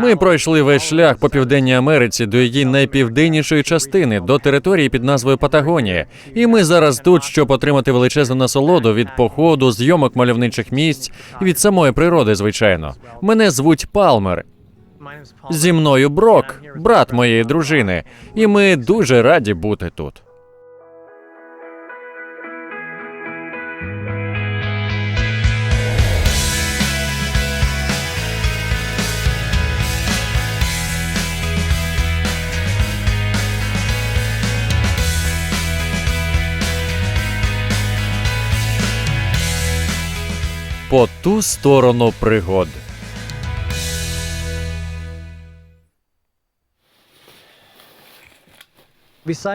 Ми пройшли весь шлях по південній Америці до її найпівденнішої частини, до території під назвою Патагонія. І ми зараз тут, щоб отримати величезну насолоду від походу, зйомок мальовничих місць і від самої природи, звичайно. Мене звуть Палмер. Зі мною Брок, брат моєї дружини, і ми дуже раді бути тут. По ту сторону пригод.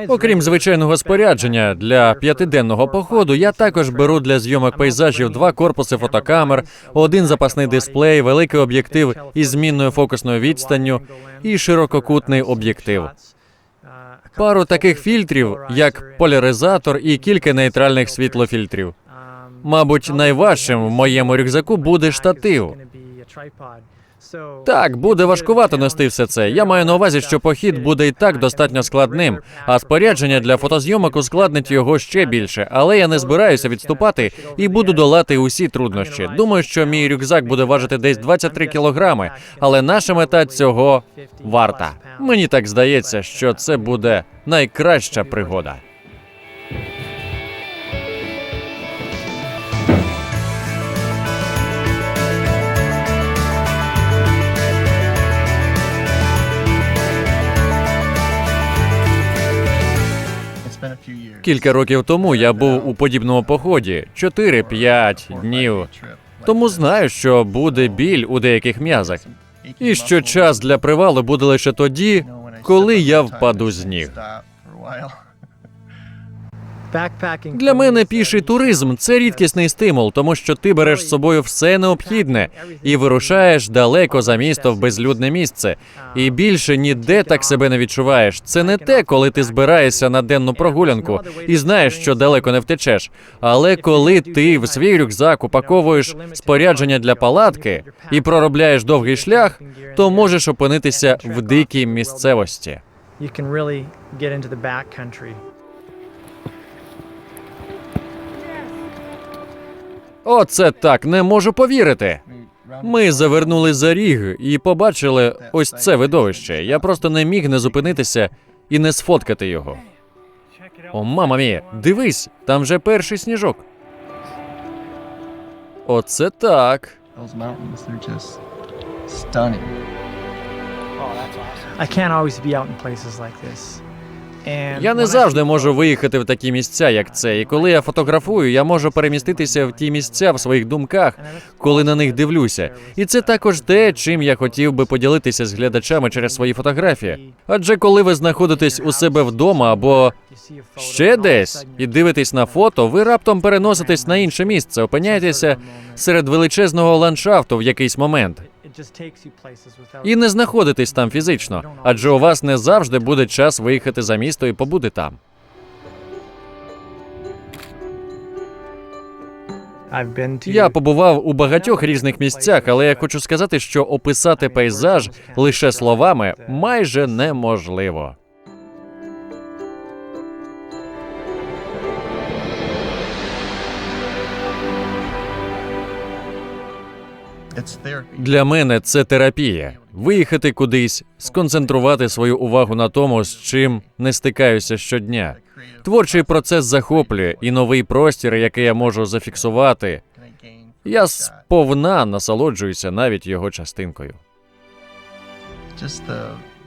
Окрім звичайного спорядження для п'ятиденного походу, я також беру для зйомок пейзажів два корпуси фотокамер, один запасний дисплей, великий об'єктив із змінною фокусною відстанню і ширококутний об'єктив. Пару таких фільтрів, як поляризатор і кілька нейтральних світлофільтрів. Мабуть, найважчим в моєму рюкзаку буде штатив. Так, буде важкувато нести все це. Я маю на увазі, що похід буде і так достатньо складним, а спорядження для фотозйомок ускладнить його ще більше. Але я не збираюся відступати і буду долати усі труднощі. Думаю, що мій рюкзак буде важити десь 23 кілограми, але наша мета цього варта. Мені так здається, що це буде найкраща пригода. Кілька років тому я був у подібному поході 4-5 днів. Тому знаю, що буде біль у деяких м'язах, і що час для привалу буде лише тоді, коли я впаду з ніг. Для мене піший туризм це рідкісний стимул, тому що ти береш з собою все необхідне і вирушаєш далеко за місто в безлюдне місце. І більше ніде так себе не відчуваєш. Це не те, коли ти збираєшся на денну прогулянку і знаєш, що далеко не втечеш. Але коли ти в свій рюкзак упаковуєш спорядження для палатки і проробляєш довгий шлях, то можеш опинитися в дикій місцевості. you can really get into the back Оце так не можу повірити. Ми завернули за ріг і побачили ось це видовище. Я просто не міг не зупинитися і не сфоткати його. О, мама мія, дивись, там вже перший сніжок. Оце так. Stunning. I can't always be out in places like this. Я не завжди можу виїхати в такі місця, як це. І коли я фотографую, я можу переміститися в ті місця в своїх думках, коли на них дивлюся. І це також те, чим я хотів би поділитися з глядачами через свої фотографії. Адже коли ви знаходитесь у себе вдома або ще десь і дивитесь на фото, ви раптом переноситесь на інше місце, опиняєтеся серед величезного ландшафту в якийсь момент. І не знаходитись там фізично, адже у вас не завжди буде час виїхати за місто і побути там. Я побував у багатьох різних місцях, але я хочу сказати, що описати пейзаж лише словами майже неможливо. Для мене це терапія. Виїхати кудись, сконцентрувати свою увагу на тому, з чим не стикаюся щодня. Творчий процес захоплює і новий простір, який я можу зафіксувати. Я сповна насолоджуюся навіть його частинкою.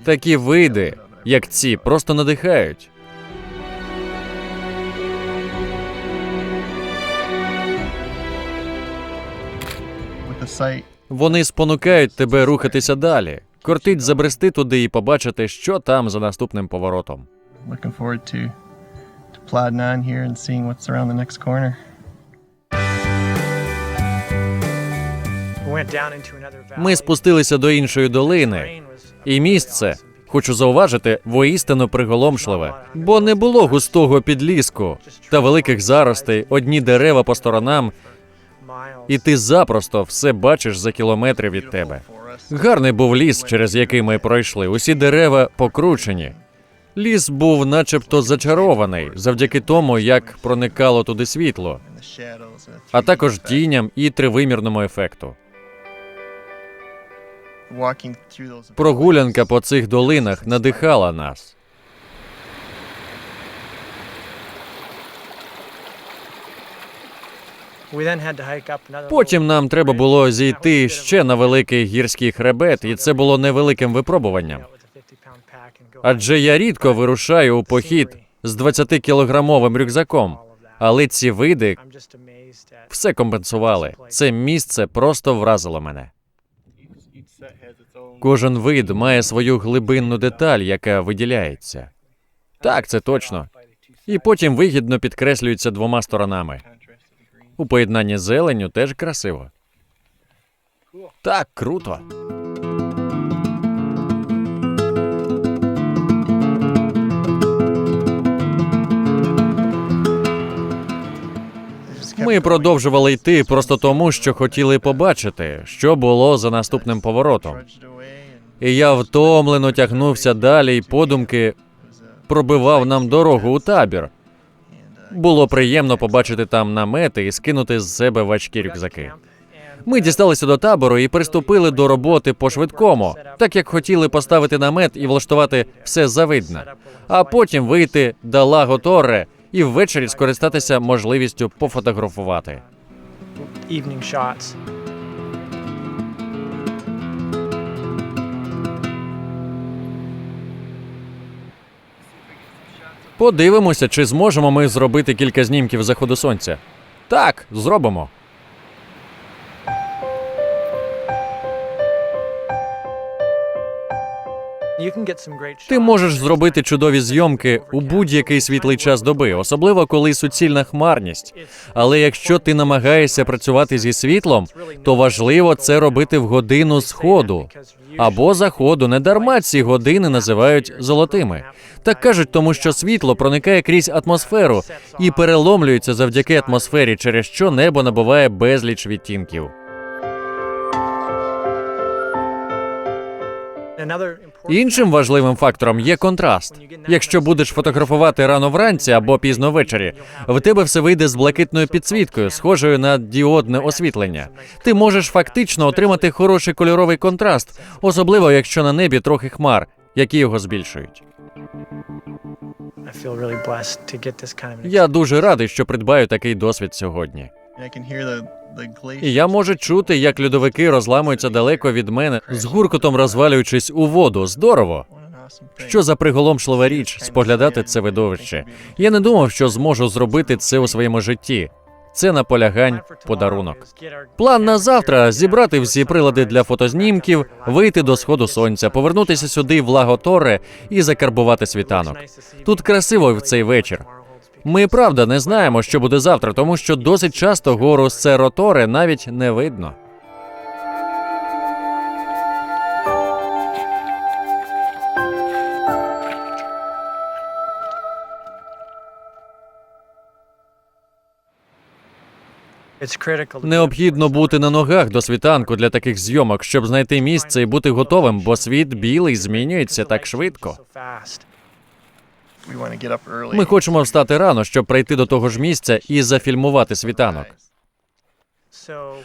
Такі види, як ці, просто надихають. Вони спонукають тебе рухатися далі. Кортить забрести туди і побачити, що там за наступним поворотом. Ми спустилися до іншої долини, і місце, хочу зауважити, воістину приголомшливе, бо не було густого підліску та великих заростей, одні дерева по сторонам. І ти запросто все бачиш за кілометри від тебе. Гарний був ліс, через який ми пройшли. Усі дерева покручені. Ліс був начебто зачарований завдяки тому, як проникало туди світло, а також тіням і тривимірному ефекту. Прогулянка по цих долинах надихала нас. Потім нам треба було зійти ще на великий гірський хребет, і це було невеликим випробуванням. Адже я рідко вирушаю у похід з 20-кілограмовим рюкзаком, але ці види все компенсували. Це місце просто вразило мене. Кожен вид має свою глибинну деталь, яка виділяється. Так, це точно. І потім вигідно підкреслюється двома сторонами. У поєднанні з зеленню теж красиво. Так, круто. Ми продовжували йти просто тому, що хотіли побачити, що було за наступним поворотом. І я втомлено тягнувся далі, і подумки пробивав нам дорогу у табір. Було приємно побачити там намети і скинути з себе важкі рюкзаки. Ми дісталися до табору і приступили до роботи по швидкому, так як хотіли поставити намет і влаштувати все завидно, а потім вийти до Лаго Торре і ввечері скористатися можливістю пофотографувати. Подивимося, чи зможемо ми зробити кілька знімків заходу сонця. Так, зробимо. Ти можеш зробити чудові зйомки у будь-який світлий час доби, особливо коли суцільна хмарність. Але якщо ти намагаєшся працювати зі світлом, то важливо це робити в годину сходу або заходу. Не дарма ці години називають золотими. Так кажуть, тому що світло проникає крізь атмосферу і переломлюється завдяки атмосфері, через що небо набуває безліч відтінків. Іншим важливим фактором є контраст. Якщо будеш фотографувати рано вранці або пізно ввечері, в тебе все вийде з блакитною підсвіткою, схожою на діодне освітлення. Ти можеш фактично отримати хороший кольоровий контраст, особливо якщо на небі трохи хмар, які його збільшують. Я дуже радий, що придбаю такий досвід сьогодні. І я можу чути, як льодовики розламуються далеко від мене, з гуркотом розвалюючись у воду. Здорово. Що за приголомшлива річ споглядати це видовище. Я не думав, що зможу зробити це у своєму житті. Це наполягань, подарунок. План на завтра зібрати всі прилади для фотознімків, вийти до сходу сонця, повернутися сюди в Лаготоре і закарбувати світанок. Тут красиво в цей вечір. Ми правда не знаємо, що буде завтра, тому що досить часто гору Сероторе навіть не видно. Необхідно бути на ногах до світанку для таких зйомок, щоб знайти місце і бути готовим, бо світ білий змінюється так швидко. Ми хочемо встати рано, щоб прийти до того ж місця і зафільмувати світанок.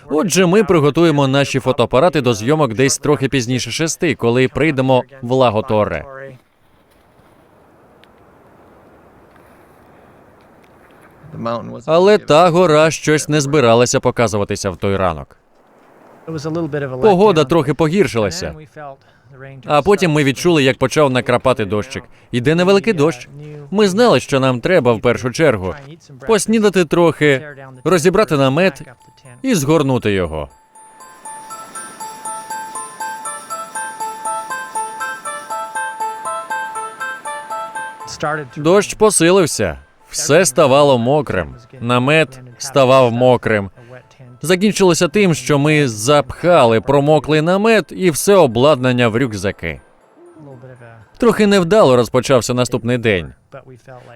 Отже, ми приготуємо наші фотоапарати до зйомок десь трохи пізніше шести, коли прийдемо в Лаготорре. Але та гора щось не збиралася показуватися в той ранок. Погода трохи погіршилася. А потім ми відчули, як почав накрапати дощик. Іде невеликий дощ. Ми знали, що нам треба в першу чергу поснідати трохи, розібрати намет і згорнути його. Дощ посилився, все ставало мокрим. Намет ставав мокрим. Закінчилося тим, що ми запхали промоклий намет і все обладнання в рюкзаки. Трохи невдало розпочався наступний день.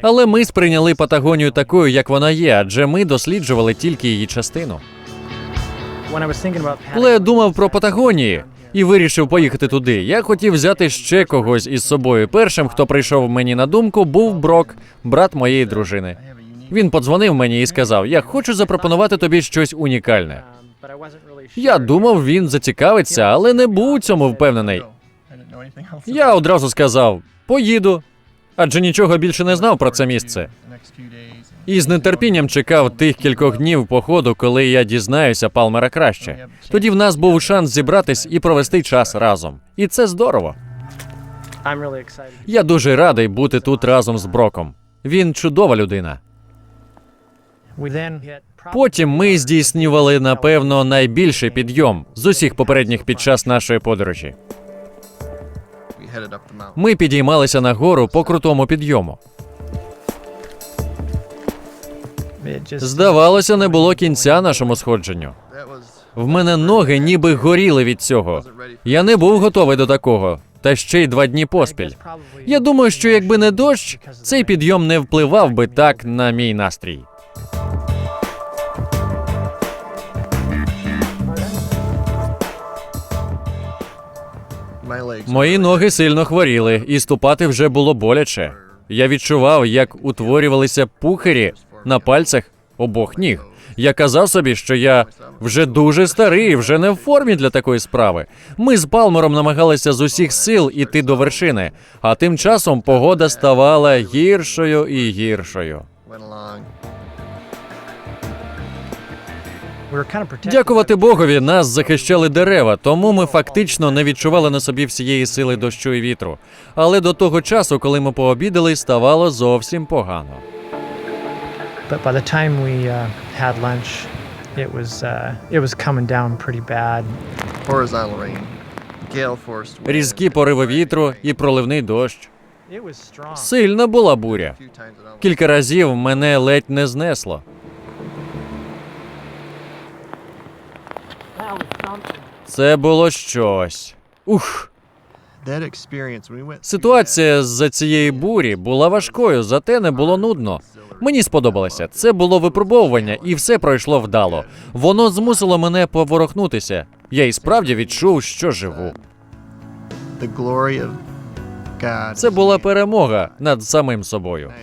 Але ми сприйняли Патагонію такою, як вона є, адже ми досліджували тільки її частину. Коли я думав про Патагонії, і вирішив поїхати туди. Я хотів взяти ще когось із собою. Першим, хто прийшов мені на думку, був Брок, брат моєї дружини. Він подзвонив мені і сказав: Я хочу запропонувати тобі щось унікальне. Я думав, він зацікавиться, але не був у цьому впевнений. Я одразу сказав: поїду, адже нічого більше не знав про це місце. І з нетерпінням чекав тих кількох днів походу, коли я дізнаюся Палмера краще. Тоді в нас був шанс зібратись і провести час разом. І це здорово. Я дуже радий бути тут разом з Броком. Він чудова людина. Потім ми здійснювали напевно найбільший підйом з усіх попередніх під час нашої подорожі. Ми підіймалися на гору по крутому підйому. Здавалося, не було кінця нашому сходженню. В мене ноги ніби горіли від цього. Я не був готовий до такого, та ще й два дні поспіль. Я думаю, що якби не дощ, цей підйом не впливав би так на мій настрій. Мої ноги сильно хворіли, і ступати вже було боляче. Я відчував, як утворювалися пухирі на пальцях обох ніг. Я казав собі, що я вже дуже старий, вже не в формі для такої справи. Ми з Палмером намагалися з усіх сил іти до вершини, а тим часом погода ставала гіршою і гіршою. Дякувати Богові, нас захищали дерева, тому ми фактично не відчували на собі всієї сили дощу і вітру. Але до того часу, коли ми пообідали, ставало зовсім погано. Uh, uh. Різкі пориви вітру і проливний дощ. Сильна була буря. Кілька разів мене ледь не знесло. Це було щось. Ух. Ситуація з-за цієї бурі була важкою, зате не було нудно. Мені сподобалося. Це було випробовування, і все пройшло вдало. Воно змусило мене поворухнутися. Я і справді відчув, що живу. Це була перемога над самим собою.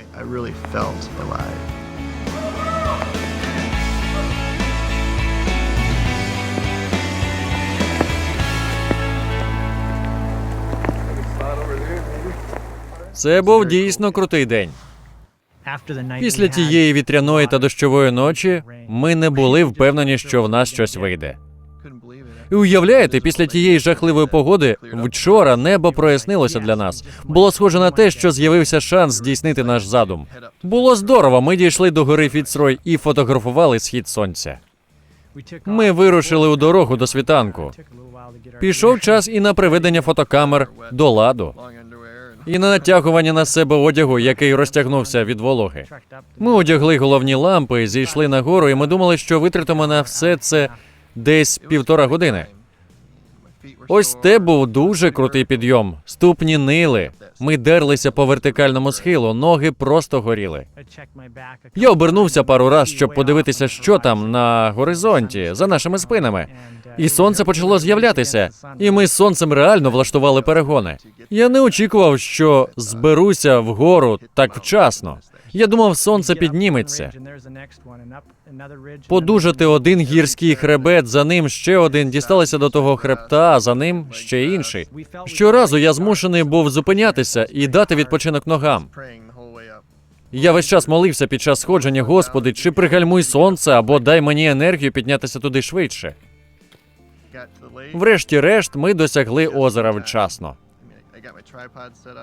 Це був дійсно крутий день. Після тієї вітряної та дощової ночі ми не були впевнені, що в нас щось вийде. І уявляєте, після тієї жахливої погоди вчора небо прояснилося для нас. Було схоже на те, що з'явився шанс здійснити наш задум. Було здорово. Ми дійшли до гори Фіцрой і фотографували схід сонця. Ми вирушили у дорогу до світанку. Пішов час і на приведення фотокамер до ладу, і на натягування на себе одягу, який розтягнувся від вологи. Ми одягли головні лампи, зійшли на гору, і ми думали, що витратимо на все це десь півтора години. Ось те був дуже крутий підйом. Ступні нили. Ми дерлися по вертикальному схилу, ноги просто горіли. Я обернувся пару раз, щоб подивитися, що там на горизонті за нашими спинами. І сонце почало з'являтися, і ми з сонцем реально влаштували перегони. Я не очікував, що зберуся вгору так вчасно. Я думав, сонце підніметься. Подужати один гірський хребет, за ним ще один, дісталися до того хребта, а за ним ще інший. Щоразу я змушений був зупинятися і дати відпочинок ногам. Я весь час молився під час сходження, Господи, чи пригальмуй сонце, або дай мені енергію піднятися туди швидше. Врешті-решт, ми досягли озера вчасно.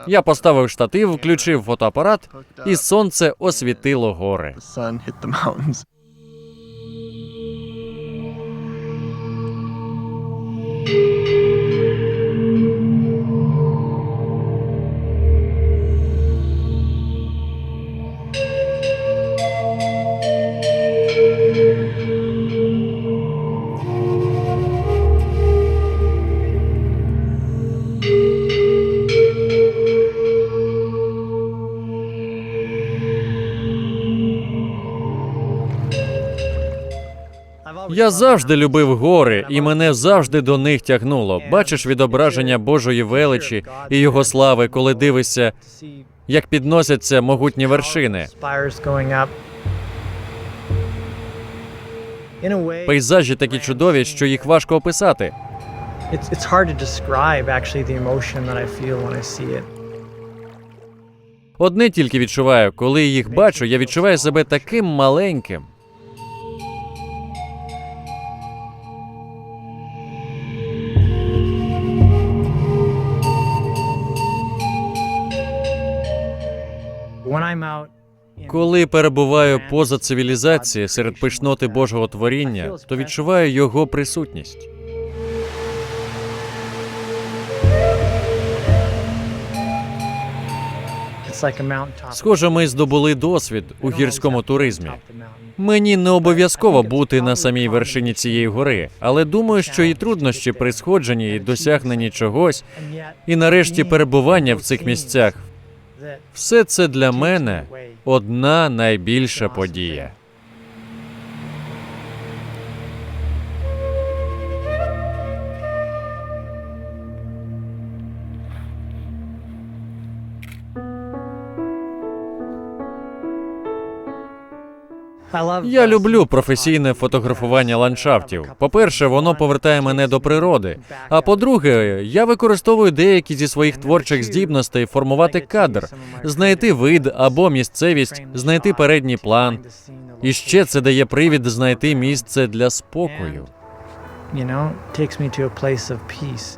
Я поставив штатив, включив фотоапарат, і сонце освітило гори. Я завжди любив гори, і мене завжди до них тягнуло. Бачиш відображення Божої величі і його слави, коли дивишся, як підносяться могутні вершини. Пейзажі такі чудові, що їх важко описати. Одне тільки відчуваю, коли їх бачу, я відчуваю себе таким маленьким. Коли перебуваю поза цивілізацією серед пишноти Божого творіння, то відчуваю його присутність. Схоже, ми здобули досвід у гірському туризмі. Мені не обов'язково бути на самій вершині цієї гори, але думаю, що і труднощі при сходженні і досягненні чогось, і нарешті перебування в цих місцях. Все це для мене одна найбільша подія. Я люблю професійне фотографування ландшафтів. По-перше, воно повертає мене до природи. А по-друге, я використовую деякі зі своїх творчих здібностей формувати кадр, знайти вид або місцевість, знайти передній план. І ще це дає привід знайти місце для спокою. you know, takes me to a place of peace.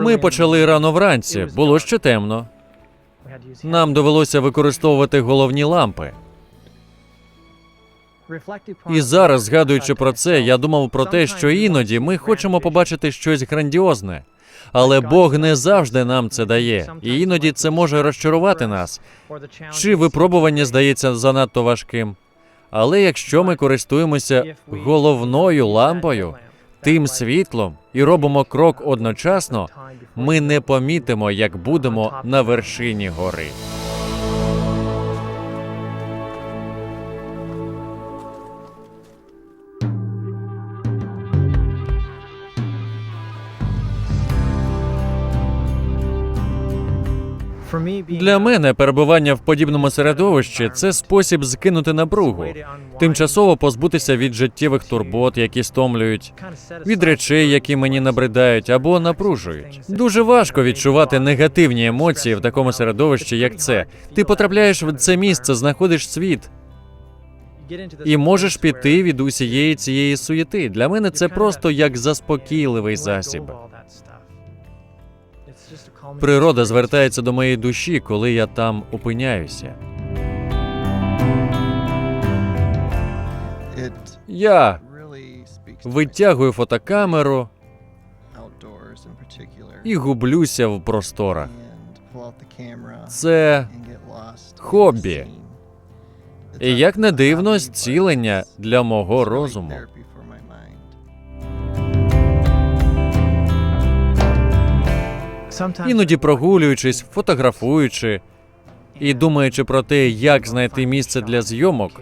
Ми почали рано вранці, було ще темно. Нам довелося використовувати головні лампи. І зараз, згадуючи про це, я думав про те, що іноді ми хочемо побачити щось грандіозне. Але Бог не завжди нам це дає, і іноді це може розчарувати нас. Чи випробування здається занадто важким. Але якщо ми користуємося головною лампою, тим світлом і робимо крок одночасно, ми не помітимо, як будемо на вершині гори. Для мене перебування в подібному середовищі це спосіб скинути напругу, тимчасово позбутися від життєвих турбот, які стомлюють, від речей, які мені набридають або напружують. Дуже важко відчувати негативні емоції в такому середовищі, як це. Ти потрапляєш в це місце, знаходиш світ і можеш піти від усієї цієї суєти. Для мене це просто як заспокійливий засіб. Природа звертається до моєї душі, коли я там опиняюся. Я витягую фотокамеру і гублюся в просторах. Це хобі. і як не дивно, зцілення для мого розуму. Іноді прогулюючись, фотографуючи і думаючи про те, як знайти місце для зйомок,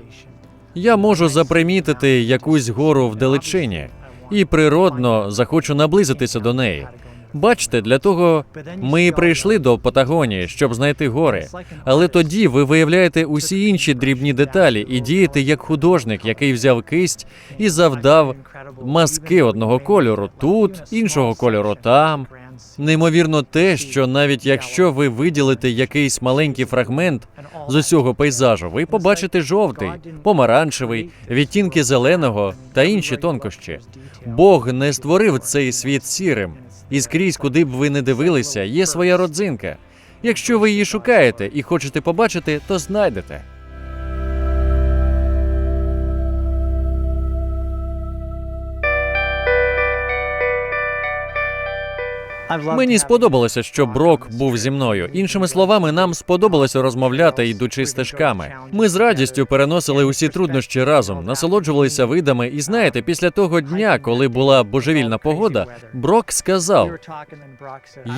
я можу запримітити якусь гору вдалечині і природно захочу наблизитися до неї. Бачите, для того ми і прийшли до Патагонії, щоб знайти гори. Але тоді ви виявляєте усі інші дрібні деталі і дієте як художник, який взяв кисть і завдав маски одного кольору тут, іншого кольору там. Неймовірно, те, що навіть якщо ви виділите якийсь маленький фрагмент з усього пейзажу, ви побачите жовтий, помаранчевий, відтінки зеленого та інші тонкощі. Бог не створив цей світ сірим, і скрізь, куди б ви не дивилися, є своя родзинка. Якщо ви її шукаєте і хочете побачити, то знайдете. Мені сподобалося, що Брок був зі мною. Іншими словами, нам сподобалося розмовляти, йдучи стежками. Ми з радістю переносили усі труднощі разом, насолоджувалися видами. І знаєте, після того дня, коли була божевільна погода, Брок сказав: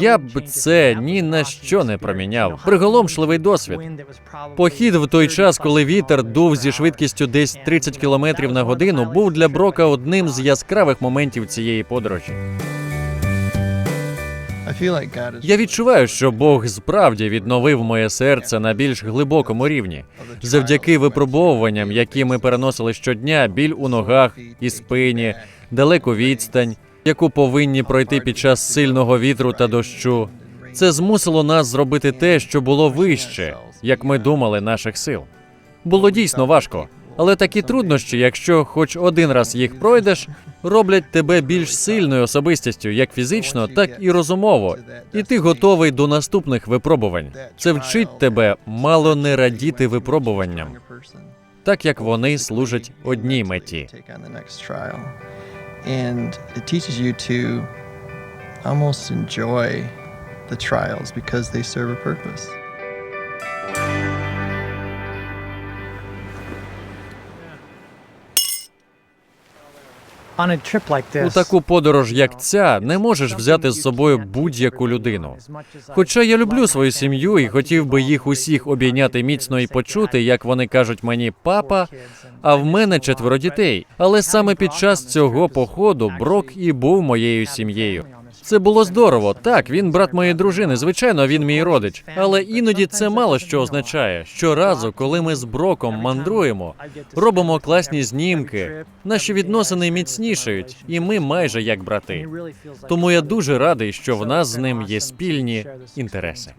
я б це ні на що не проміняв. Приголомшливий досвід. Похід в той час, коли вітер дув зі швидкістю десь 30 км на годину, був для Брока одним з яскравих моментів цієї подорожі. Я відчуваю, що Бог справді відновив моє серце на більш глибокому рівні. Завдяки випробовуванням, які ми переносили щодня, біль у ногах і спині, далеку відстань, яку повинні пройти під час сильного вітру та дощу. Це змусило нас зробити те, що було вище, як ми думали, наших сил. Було дійсно важко, але такі труднощі, якщо хоч один раз їх пройдеш, роблять тебе більш сильною особистістю, як фізично, так і розумово. І ти готовий до наступних випробувань. Це вчить тебе мало не радіти випробуванням, так як вони служать одній меті. Almost enjoy the trials because they serve a purpose. У таку подорож, як ця, не можеш взяти з собою будь-яку людину. Хоча я люблю свою сім'ю і хотів би їх усіх обійняти міцно і почути, як вони кажуть мені папа. А в мене четверо дітей. Але саме під час цього походу Брок і був моєю сім'єю. Це було здорово. Так, він брат моєї дружини. Звичайно, він мій родич. Але іноді це мало що означає. Щоразу, коли ми з Броком мандруємо, робимо класні знімки, наші відносини міцнішають, і ми майже як брати. Тому я дуже радий, що в нас з ним є спільні інтереси.